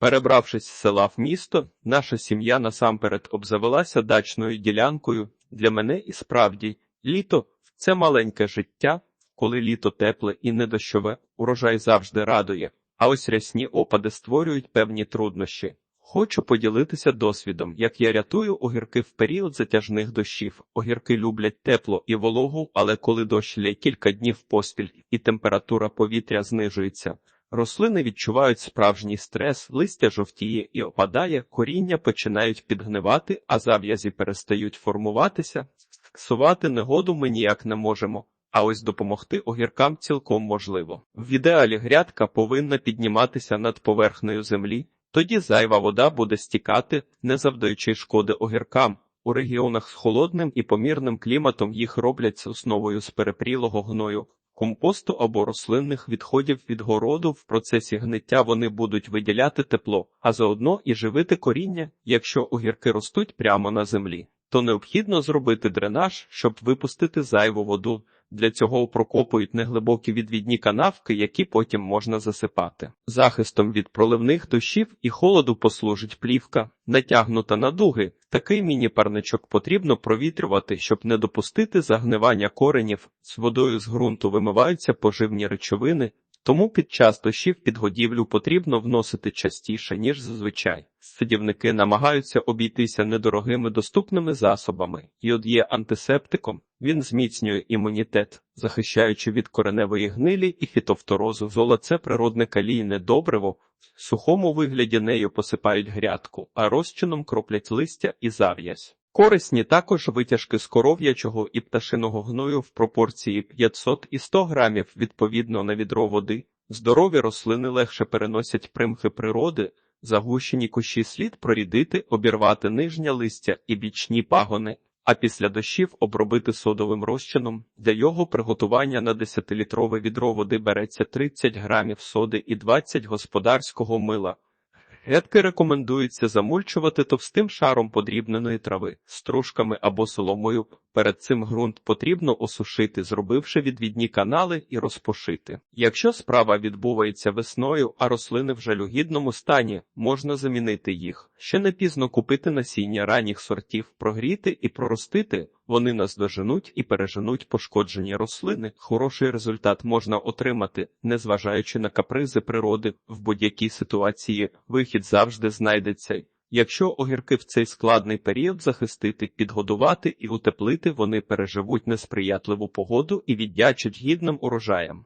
Перебравшись з села в місто, наша сім'я насамперед обзавелася дачною ділянкою. Для мене і справді літо це маленьке життя, коли літо тепле і недощове, урожай завжди радує, а ось рясні опади створюють певні труднощі. Хочу поділитися досвідом, як я рятую огірки в період затяжних дощів. Огірки люблять тепло і вологу, але коли дощ лє кілька днів поспіль і температура повітря знижується, рослини відчувають справжній стрес, листя жовтіє і опадає, коріння починають підгнивати, а зав'язі перестають формуватися. Сксувати негоду ми ніяк не можемо. А ось допомогти огіркам цілком можливо. В ідеалі грядка повинна підніматися над поверхнею землі, тоді зайва вода буде стікати, не завдаючи шкоди огіркам. У регіонах з холодним і помірним кліматом їх роблять основою з перепрілого гною, компосту або рослинних відходів від городу. В процесі гниття вони будуть виділяти тепло, а заодно і живити коріння, якщо огірки ростуть прямо на землі. То необхідно зробити дренаж, щоб випустити зайву воду. Для цього прокопують неглибокі відвідні канавки, які потім можна засипати. Захистом від проливних дощів і холоду послужить плівка, натягнута на дуги. Такий міні-парничок потрібно провітрювати, щоб не допустити загнивання коренів. З водою з ґрунту вимиваються поживні речовини, тому під час дощів підгодівлю потрібно вносити частіше, ніж зазвичай. Садівники намагаються обійтися недорогими доступними засобами. Йод є антисептиком, він зміцнює імунітет, захищаючи від кореневої гнилі і фітофторозу. Зола це природне калійне добриво. В сухому вигляді нею посипають грядку, а розчином кроплять листя і зав'язь. Корисні також витяжки з коров'ячого і пташиного гною в пропорції 500 і 100 грамів відповідно на відро води. Здорові рослини легше переносять примхи природи, загущені кущі слід прорідити, обірвати нижнє листя і бічні пагони, а після дощів обробити содовим розчином. Для його приготування на 10-літрове відро води береться 30 грамів соди і 20 господарського мила. Грядки рекомендується замульчувати товстим шаром подрібненої трави, стружками або соломою. Перед цим ґрунт потрібно осушити, зробивши відвідні канали і розпошити. Якщо справа відбувається весною, а рослини в жалюгідному стані, можна замінити їх. Ще не пізно купити насіння ранніх сортів, прогріти і проростити. Вони наздоженуть і переженуть пошкоджені рослини. Хороший результат можна отримати, незважаючи на капризи природи, в будь-якій ситуації вихід завжди знайдеться. Якщо огірки в цей складний період захистити, підгодувати і утеплити, вони переживуть несприятливу погоду і віддячать гідним урожаям.